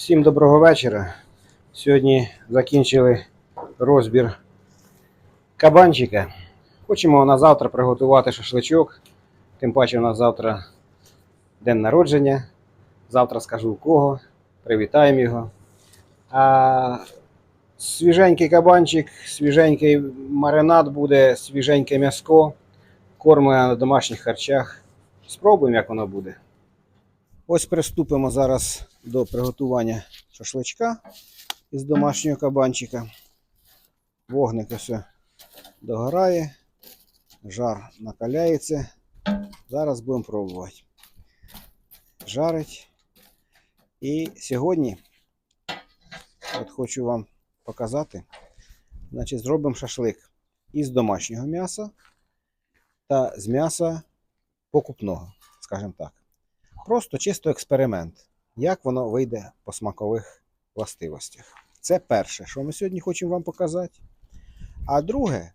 Всім доброго вечора. Сьогодні закінчили розбір кабанчика. Хочемо на завтра приготувати шашличок. Тим паче у нас завтра день народження. Завтра скажу у кого. Привітаємо його. А свіженький кабанчик, свіженький маринад буде, свіженьке м'яско. Корми на домашніх харчах. Спробуємо, як воно буде. Ось приступимо зараз до приготування шашличка із домашнього кабанчика. Вогник ось догорає, жар накаляється. Зараз будемо пробувати. Жарить. І сьогодні от хочу вам показати. Значить, зробимо шашлик із домашнього м'яса та з м'яса покупного, скажімо так. Просто чисто експеримент, як воно вийде по смакових властивостях. Це перше, що ми сьогодні хочемо вам показати. А друге,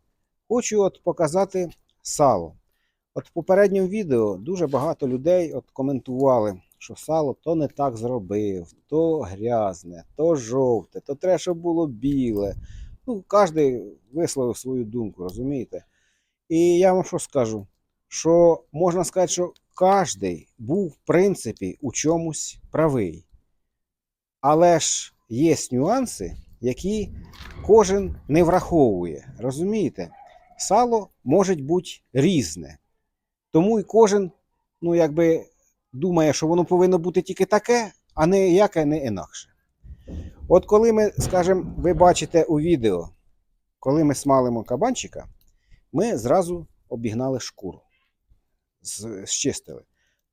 хочу от показати сало. От в попередньому відео дуже багато людей от коментували, що сало то не так зробив, то грязне, то жовте, то треба, щоб було біле. Ну, кожен висловив свою думку, розумієте? І я вам що скажу? Що можна сказати, що кожний був, в принципі, у чомусь правий. Але ж є нюанси, які кожен не враховує. Розумієте? Сало може бути різне. Тому і кожен, ну, якби думає, що воно повинно бути тільки таке, а не яке не інакше. От коли ми, скажімо, ви бачите у відео, коли ми смалимо кабанчика, ми зразу обігнали шкуру зчистили.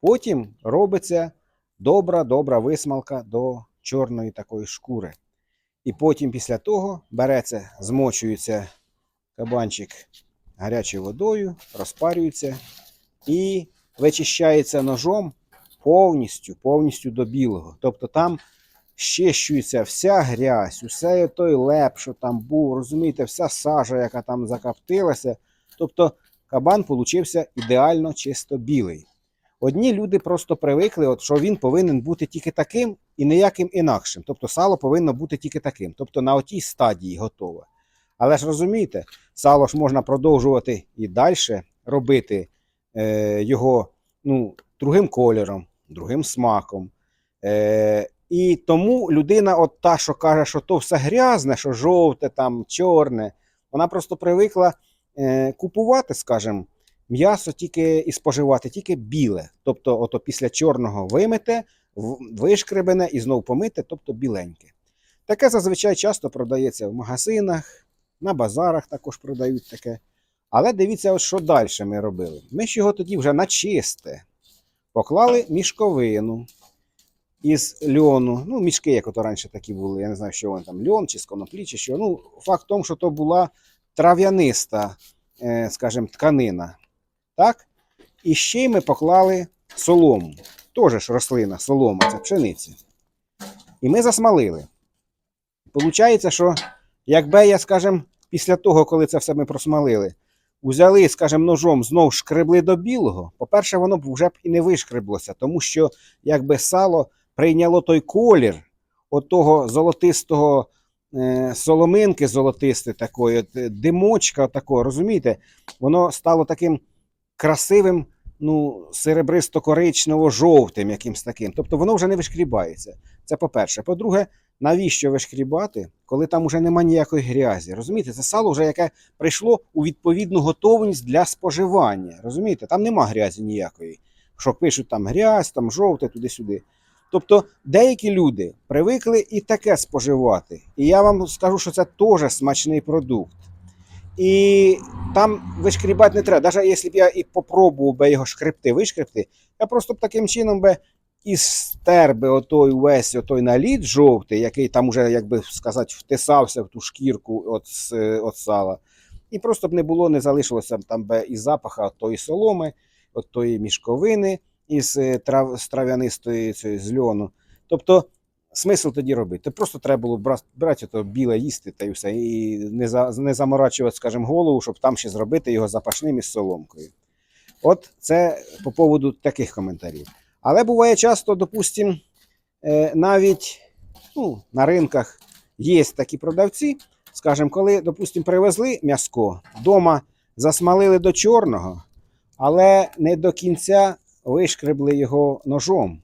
Потім робиться добра-добра висмалка до чорної такої шкури. І потім після того береться, змочується кабанчик гарячою водою, розпарюється і вичищається ножом повністю, повністю до білого. Тобто там щищується вся грязь, усе той леп, що там був, розумієте, вся сажа, яка там закоптилася. Тобто кабан получився ідеально чисто білий. Одні люди просто привикли, от, що він повинен бути тільки таким і ніяким інакшим. Тобто сало повинно бути тільки таким. Тобто на отій стадії готове. Але ж розумієте, сало ж можна продовжувати і далі робити е, його ну, другим кольором, другим смаком. Е, і тому людина, от та, що каже, що то все грязне, що жовте, там, чорне, вона просто привикла купувати, скажімо, м'ясо тільки і споживати тільки біле. Тобто, ото після чорного вимите, вишкребене і знов помите, тобто біленьке. Таке зазвичай часто продається в магазинах, на базарах також продають таке. Але дивіться, от що далі ми робили. Ми ж його тоді вже на чисте. Поклали мішковину із льону. Ну, мішки, як ото раніше такі були. Я не знаю, що вони там, льон чи з коноплі, чи що. Ну, факт в тому, що то була трав'яниста, е, скажімо, тканина. Так? І ще й ми поклали солому. Теж ж рослина, солома, це пшениця. І ми засмалили. Получається, що якби я, скажімо, після того, коли це все ми просмалили, узяли, скажімо, ножом знов шкребли до білого, по-перше, воно б вже б і не вишкреблося, тому що якби сало прийняло той колір от того золотистого соломинки золотисте такої, е, димочка такого, розумієте? Воно стало таким красивим, ну, серебристо-коричнево-жовтим якимсь таким. Тобто воно вже не вишкрібається. Це по-перше. По-друге, навіщо вишкрібати, коли там вже немає ніякої грязі? Розумієте, це сало вже яке прийшло у відповідну готовність для споживання. Розумієте, там нема грязі ніякої. Що пишуть там грязь, там жовте, туди-сюди. Тобто деякі люди привикли і таке споживати. І я вам скажу, що це теж смачний продукт. І там вишкрібати не треба. Навіть якщо б я і попробував би його шкребти, вишкребти, я просто б таким чином би і стер би отой весь отой наліт жовтий, який там уже, як би сказати, втисався в ту шкірку от, от сала. І просто б не було, не залишилося там би і запаха от тої соломи, от тої мішковини із е, трав, з трав'янистої цієї, з льону. Тобто, смисл тоді робити? Просто треба було брати, брати то біле їсти та й все, і не, за, не заморачувати, скажімо, голову, щоб там ще зробити його запашним із соломкою. От це по поводу таких коментарів. Але буває часто, допустимо, е, навіть ну, на ринках є такі продавці. Скажімо, коли, допустимо, привезли м'яско, вдома засмалили до чорного, але не до кінця вишкребли його ножом.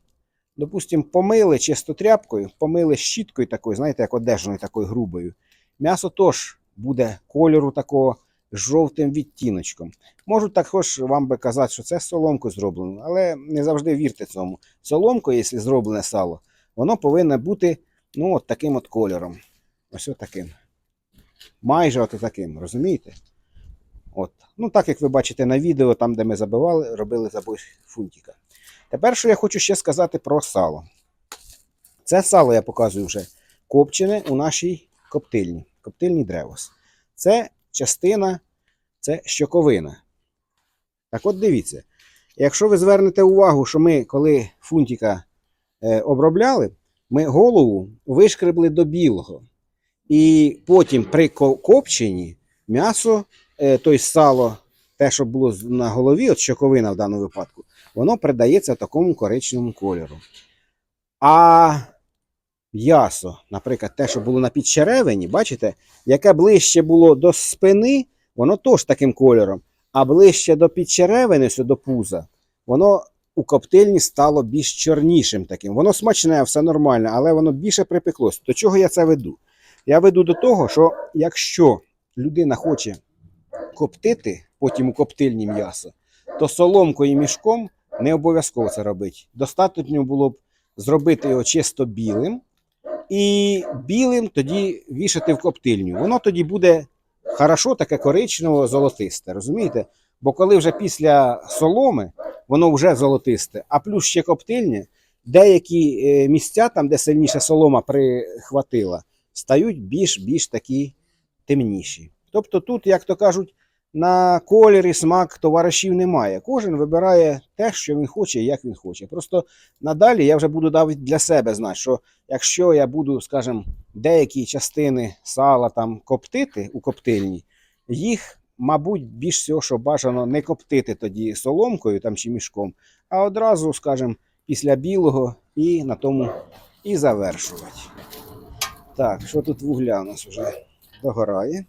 Допустимо, помили чисто тряпкою, помили щіткою такою, знаєте, як одежною такою грубою. М'ясо теж буде кольору такого жовтим відтіночком. Можу також вам би казати, що це з соломкою зроблено, але не завжди вірте цьому. Соломкою, якщо зроблене сало, воно повинно бути ну, от таким от кольором. Ось таким. Майже от таким, розумієте? От. Ну, так як ви бачите на відео, там, де ми забивали, робили забой фунтика. Тепер, що я хочу ще сказати про сало. Це сало я показую вже копчене у нашій коптильні, коптильні древос. Це частина, це щоковина. Так от дивіться, якщо ви звернете увагу, що ми, коли фунтика е, обробляли, ми голову вишкребли до білого. І потім при копченні м'ясо, тобто сало, те, що було на голові, от щоковина в даному випадку, воно придається такому коричневому кольору. А м'ясо, наприклад, те, що було на підчеревині, бачите, яке ближче було до спини, воно теж таким кольором. А ближче до підчеревини, до пуза, воно у коптильні стало більш чорнішим таким. Воно смачне, все нормально, але воно більше припеклось. До чого я це веду? Я веду до того, що якщо людина хоче коптити, потім у коптильні м'ясо, то соломкою і мішком не обов'язково це робити. Достатньо було б зробити його чисто білим, і білим тоді вішати в коптильню. Воно тоді буде хорошо таке коричнево золотисте, розумієте? Бо коли вже після соломи воно вже золотисте, а плюс ще коптильня, деякі е, місця, там, де сильніше солома прихватила, стають більш більш такі темніші. Тобто тут, як то кажуть, на колір і смак товаришів немає. Кожен вибирає те, що він хоче як він хоче. Просто надалі я вже буду навіть для себе знати, що якщо я буду, скажімо, деякі частини сала там коптити у коптильні, їх, мабуть, більш всього, що бажано не коптити тоді соломкою там, чи мішком, а одразу, скажімо, після білого і на тому і завершувати. Так, що тут вугля у нас вже догорає.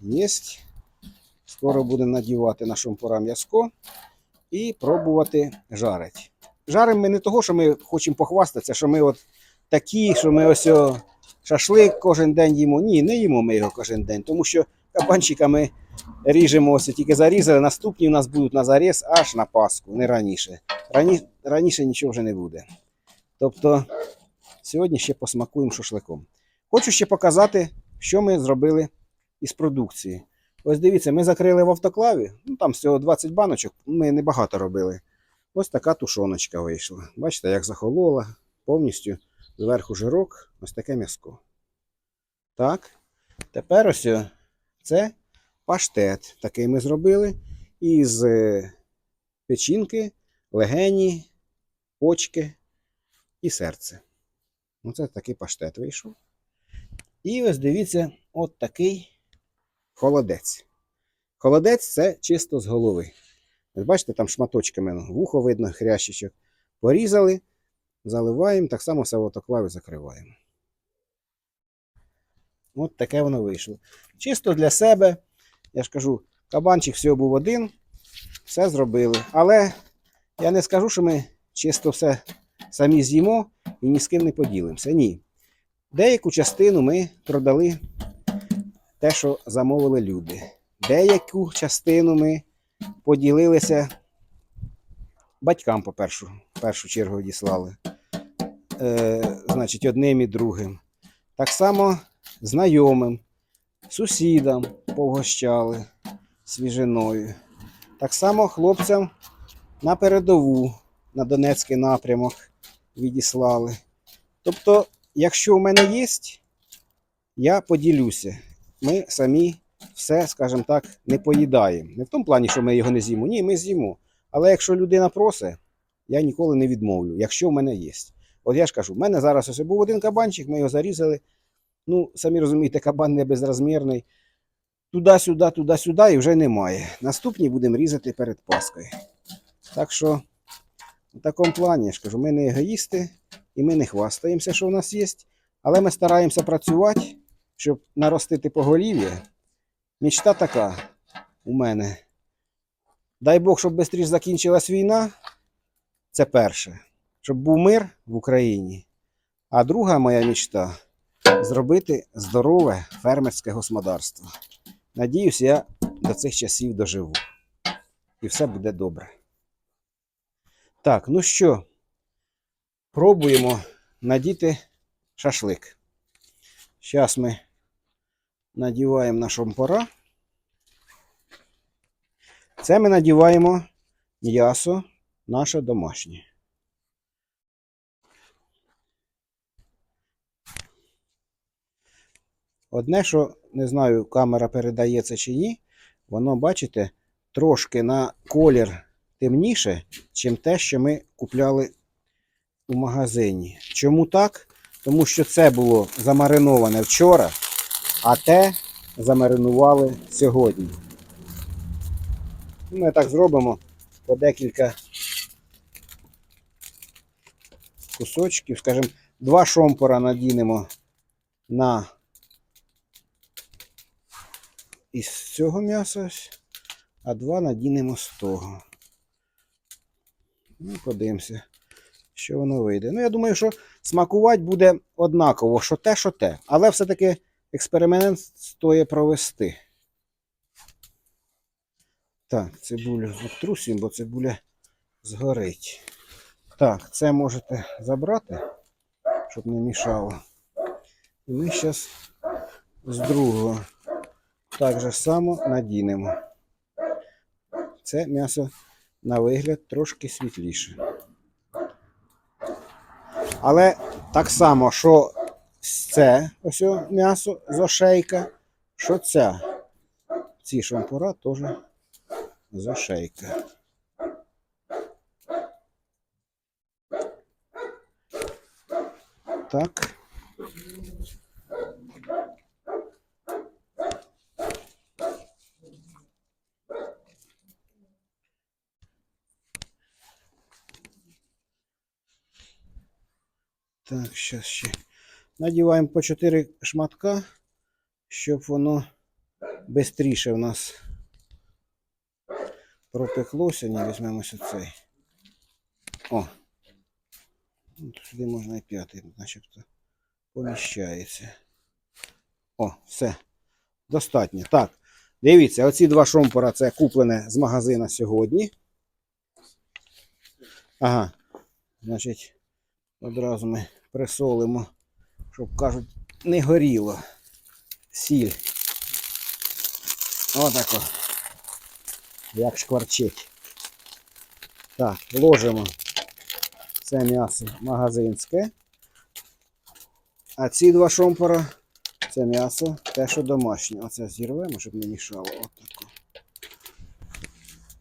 Єсть. Скоро будемо надівати на шампура м'язко і пробувати жарити. Жаримо ми не того, що ми хочемо похвастатися, що ми от такі, що ми ось о, шашлик кожен день їмо. Ні, не їмо ми його кожен день, тому що кабанчика ми ріжемо ось тільки зарізали. Наступні у нас будуть на заріз аж на Пасху, не раніше. Рані, раніше нічого вже не буде. Тобто сьогодні ще посмакуємо шашликом. Хочу ще показати, що ми зробили із продукції. Ось дивіться, ми закрили в автоклаві, ну там всього 20 баночок, ми небагато робили. Ось така тушоночка вийшла. Бачите, як захолола, повністю зверху жирок, ось таке м'яско. Так, тепер ось це паштет. Такий ми зробили. Із е, печінки, легені, почки і серце. Оце такий паштет вийшов. І ось дивіться, от такий холодець. Холодець це чисто з голови. Бачите, там шматочками вухо видно, хрящичок. Порізали, заливаємо, так само все в автоклаві закриваємо. От таке воно вийшло. Чисто для себе, я ж кажу, кабанчик всього був один, все зробили. Але я не скажу, що ми чисто все самі з'їмо і ні з ким не поділимося. Ні. Деяку частину ми продали те, що замовили люди. Деяку частину ми поділилися батькам, по першу, першу чергу відіслали. Е, значить, одним і другим. Так само знайомим, сусідам повгощали свіжиною. Так само хлопцям на передову, на Донецький напрямок відіслали. Тобто, якщо в мене є, я поділюся. Ми самі все, скажімо так, не поїдаємо. Не в тому плані, що ми його не з'їмо. Ні, ми з'їмо. Але якщо людина просить, я ніколи не відмовлю, якщо в мене є. От я ж кажу, в мене зараз ось був один кабанчик, ми його зарізали. Ну, самі розумієте, кабан не безрозмірний. Туди-сюди, туди-сюди і вже немає. Наступні будемо різати перед Паскою. Так що, в такому плані, я ж кажу, ми не егоїсти, і ми не хвастаємося, що в нас є. Але ми стараємося працювати, щоб наростити поголів'я. Мічта така у мене. Дай Бог, щоб швидше закінчилась війна. Це перше. Щоб був мир в Україні. А друга моя мічта зробити здорове фермерське господарство. Надіюсь, я до цих часів доживу. І все буде добре. Так, ну що, пробуємо надіти шашлик. Зараз ми надіваємо на шампора. Це ми надіваємо м'ясо наше домашнє. Одне, що не знаю, камера передає це чи ні, воно, бачите, трошки на колір темніше, чим те, що ми купляли у магазині. Чому так? Тому що це було замариноване вчора, а те замаринували сьогодні. Ми так зробимо по декілька кусочків, скажімо, два шомпора надінемо на із цього м'яса, а два надінемо з того. Ну, подивимося, що воно вийде. Ну, я думаю, що смакувати буде однаково, що те, що те. Але все-таки експеримент стоїть провести. Так, цибулю обтрусимо, бо цибуля згорить. Так, це можете забрати, щоб не мішало. І ми зараз з другого так же само надінемо. Це м'ясо на вигляд трошки світліше. Але так само, що це ось м'ясо з ошейка, що ця. Ці шампура теж з ошейка. Так. Так, зараз ще. Надіваємо по 4 шматка, щоб воно швидше в нас пропеклося. Не візьмемо цей. О! Ну, Сюди можна і п'ятий, начебто поміщається. О, все. Достатньо. Так. Дивіться, оці два шомпора це куплене з магазина сьогодні. Ага. Значить, одразу ми присолимо, щоб кажуть, не горіло. Сіль. Отако. Як шкварчить. Так, ложимо це м'ясо магазинське. А ці два шомпора це м'ясо те, що домашнє. Оце зірвемо, щоб не мішало. Отако.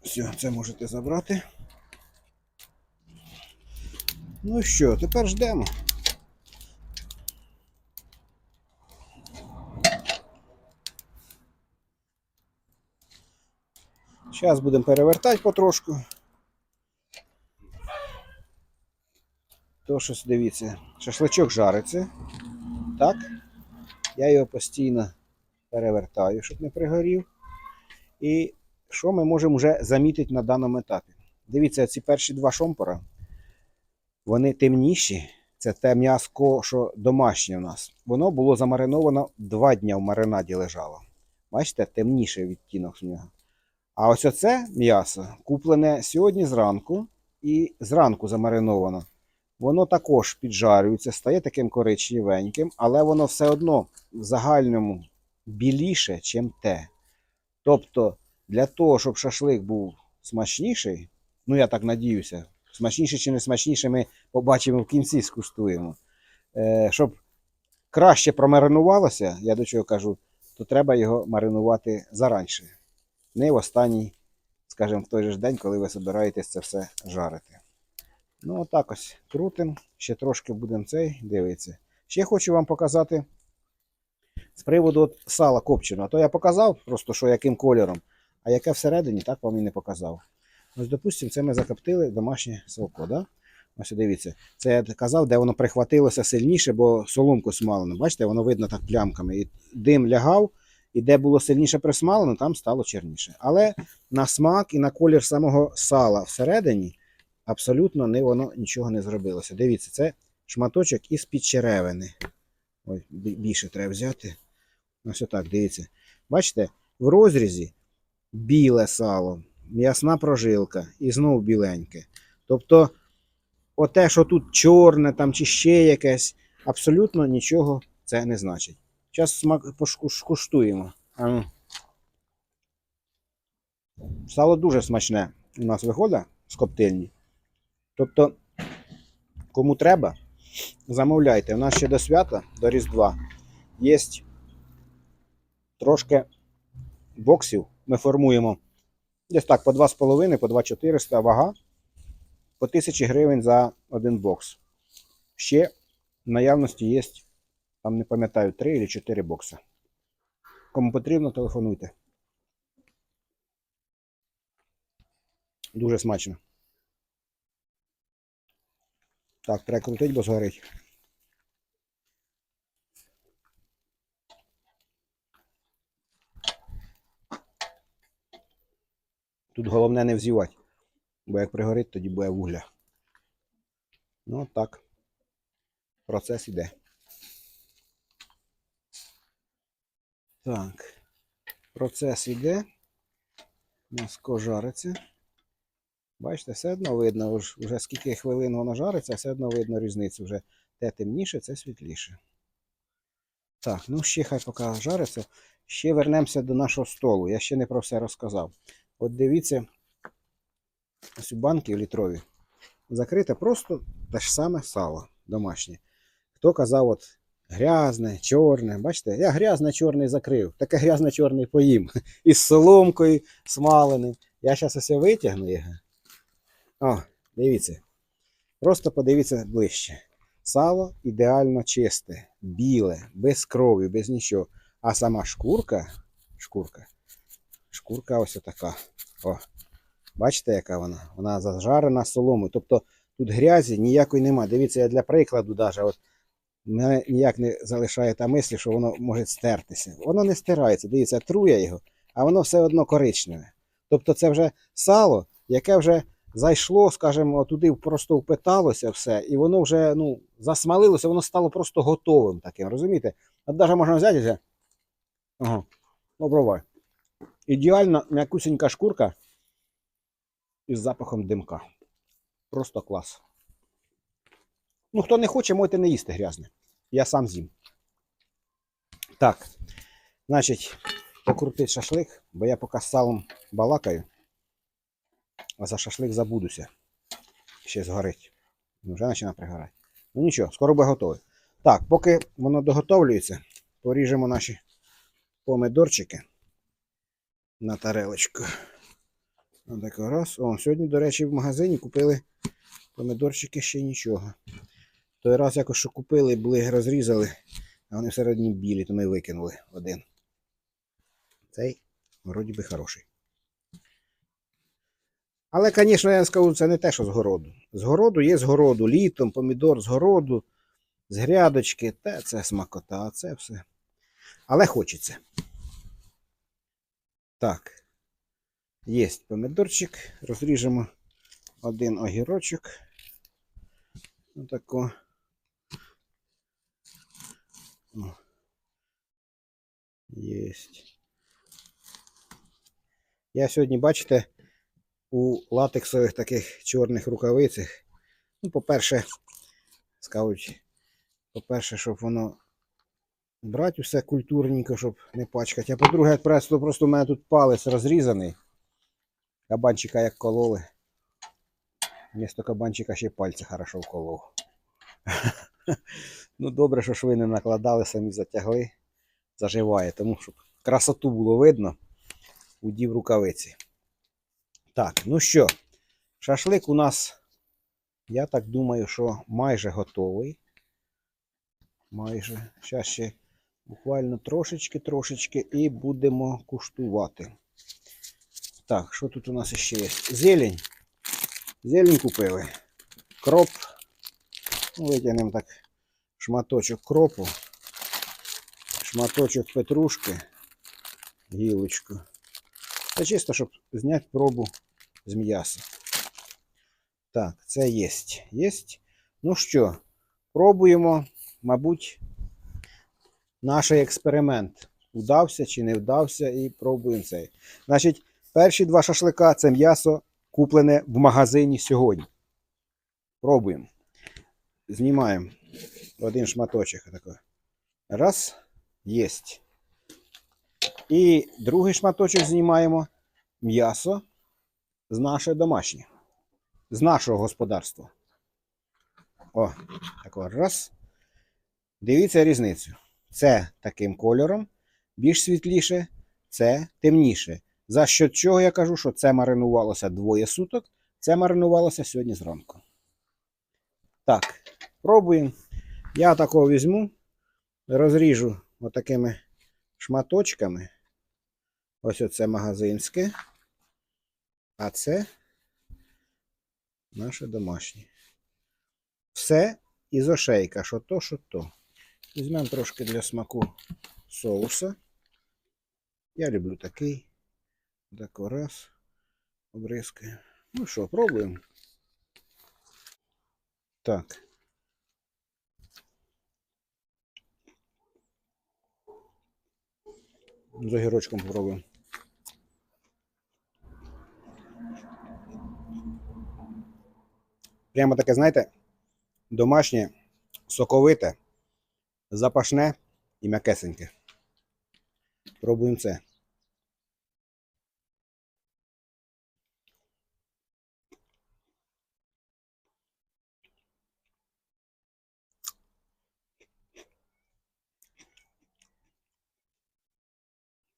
Все, це можете забрати. Ну що, тепер ждемо. Зараз будемо перевертати потрошку. То щось дивіться, шашличок жариться. Так. Я його постійно перевертаю, щоб не пригорів. І що ми можемо вже замітити на даному етапі? Дивіться, ці перші два шомпора, вони темніші. Це те м'яско, що домашнє у нас. Воно було замариновано два дні в маринаді лежало. Бачите, темніший відтінок в нього. А ось оце м'ясо куплене сьогодні зранку і зранку замариновано. Воно також піджарюється, стає таким коричневеньким, але воно все одно в загальному біліше, чим те. Тобто, для того, щоб шашлик був смачніший, ну я так надіюся, смачніший чи не смачніший, ми побачимо в кінці, скуштуємо. Е, щоб краще промаринувалося, я до чого кажу, то треба його маринувати заранше. Не в останній, скажімо, в той же день, коли ви збираєтесь це все жарити. Ну, отак ось крутим. Ще трошки будемо цей дивитися. Ще хочу вам показати з приводу сала копченого. То я показав просто, що яким кольором, а яке всередині, так вам і не показав. Ось, допустимо, це ми закоптили домашнє салко. Да? Ось дивіться. Це я казав, де воно прихватилося сильніше, бо соломку смалено. Бачите, воно видно так плямками. І дим лягав, і де було сильніше присмалено, там стало чорніше. Але на смак і на колір самого сала всередині абсолютно не воно нічого не зробилося. Дивіться, це шматочок із під черевини. Ой, більше треба взяти. Ось отак, дивіться. Бачите, в розрізі біле сало, м'ясна прожилка і знову біленьке. Тобто, оте, що тут чорне там чи ще якесь, абсолютно нічого це не значить. Зараз смак пошку- куштуємо. А ну. Сало дуже смачне у нас виходить з коптильні. Тобто, кому треба, замовляйте. У нас ще до свята, до Різдва, є трошки боксів. Ми формуємо десь так по 2,5, по 2,400 вага, по 1000 гривень за один бокс. Ще в наявності є, там не пам'ятаю, 3 чи 4 бокси. Кому потрібно, телефонуйте. Дуже смачно. Так, треба крутить, бо згорить. Тут головне не взівати, бо як пригорить, тоді буде вугля. Ну так. Процес іде. Так. Процес іде. М'яско жариться. Бачите, все одно видно, вже скільки хвилин воно жариться, все одно видно різницю. Вже те темніше, це світліше. Так, ну ще хай поки жариться. Ще вернемося до нашого столу. Я ще не про все розказав. От дивіться, ось у банки літрові. Закрите просто те ж саме сало домашнє. Хто казав, от грязне, чорне. Бачите, я грязне чорний закрив. Таке грязне чорний поїм. Із соломкою смаленим. Я зараз ось витягну його. О, дивіться. Просто подивіться ближче. Сало ідеально чисте, біле, без крові, без нічого. А сама шкурка, шкурка, шкурка ось така. О, бачите, яка вона? Вона зажарена соломою. Тобто тут грязі ніякої нема. Дивіться, я для прикладу мене ніяк не залишає та мислі, що воно може стертися. Воно не стирається. Дивіться, трує його, а воно все одно коричневе. Тобто це вже сало, яке вже зайшло, скажімо, туди просто впиталося все, і воно вже ну, засмалилося, воно стало просто готовим таким, розумієте? От навіть можна взяти. Ага, попробуй. Ідеально м'якусенька шкурка із запахом димка. Просто клас. Ну, хто не хоче, можете не їсти грязне. Я сам з'їм. Так, значить, покрутить шашлик, бо я поки з салом балакаю, а за шашлик забудуся. Ще згорить. Ну, Вже починає пригорати. Ну нічого, скоро буде готове. Так, поки воно доготовлюється, поріжемо наші помидорчики на тарелочку. Отак раз. О, сьогодні, до речі, в магазині купили помидорчики ще нічого. Той раз якось що купили, були розрізали, а вони всередині білі, то ми викинули один. Цей, вроді би, хороший. Але, звісно, я скажу, це не те, що з городу. З городу є з городу, літом, помідор з городу, з грядочки, те це смакота, це все. Але хочеться. Так. Є помідорчик. Розріжемо один огірочок. Отако. О. Єсть. Я сьогодні, бачите, у латексових таких чорних рукавицях. Ну, по-перше, скажуть, по-перше, щоб воно брати усе культурненько, щоб не пачкати. А по-друге, просто, просто у мене тут палець розрізаний. Кабанчика як кололи. Вмісто кабанчика ще пальці хорошо вколов. ну, добре, що шви не накладали, самі затягли. Заживає, тому щоб красоту було видно. Удів рукавиці. Так, ну що, шашлик у нас, я так думаю, що майже готовий. Майже. Зараз ще буквально трошечки-трошечки і будемо куштувати. Так, що тут у нас ще є? Зелень. Зелень купили. Кроп, Витягнемо так шматочок кропу, шматочок петрушки, гілочку. Це чисто, щоб зняти пробу з м'яса. Так, це єсть. Єсть. Ну що, пробуємо, мабуть, наш експеримент. Удався чи не вдався, і пробуємо цей. Значить, перші два шашлика це м'ясо куплене в магазині сьогодні. Пробуємо. Знімаємо один шматочок. Такой. Раз, єсть. І другий шматочок знімаємо м'ясо з наше домашнє, з нашого господарства. О, тако раз. Дивіться різницю. Це таким кольором, більш світліше, це темніше. За що чого я кажу, що це маринувалося двоє суток, це маринувалося сьогодні зранку. Так, пробуємо. Я такого візьму, розріжу отакими шматочками. Ось оце магазинське. А це наше домашнє. Все із ошейка, що то, що то. Візьмемо трошки для смаку соуса. Я люблю такий. Тако раз. Обризкаємо. Ну що, пробуємо. Так. З огірочком попробуємо. Прямо таке, знаєте, домашнє, соковите, запашне і м'якесеньке. Пробуємо це.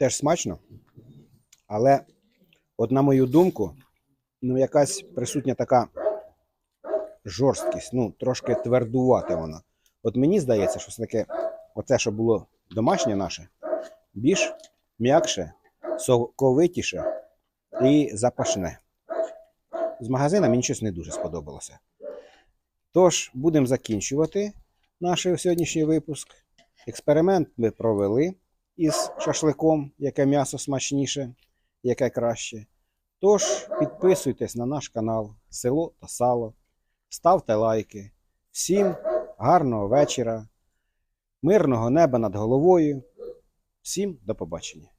Теж смачно, але, от на мою думку, ну якась присутня така жорсткість, ну, трошки твердувати вона. От мені здається, що все-таки оце, що було домашнє наше, більш м'якше, соковитіше і запашне. З магазина мені щось не дуже сподобалося. Тож, будемо закінчувати наш сьогоднішній випуск. Експеримент ми провели із шашликом, яке м'ясо смачніше, яке краще. Тож, підписуйтесь на наш канал Село та Сало ставте лайки. Всім гарного вечора, мирного неба над головою. Всім до побачення.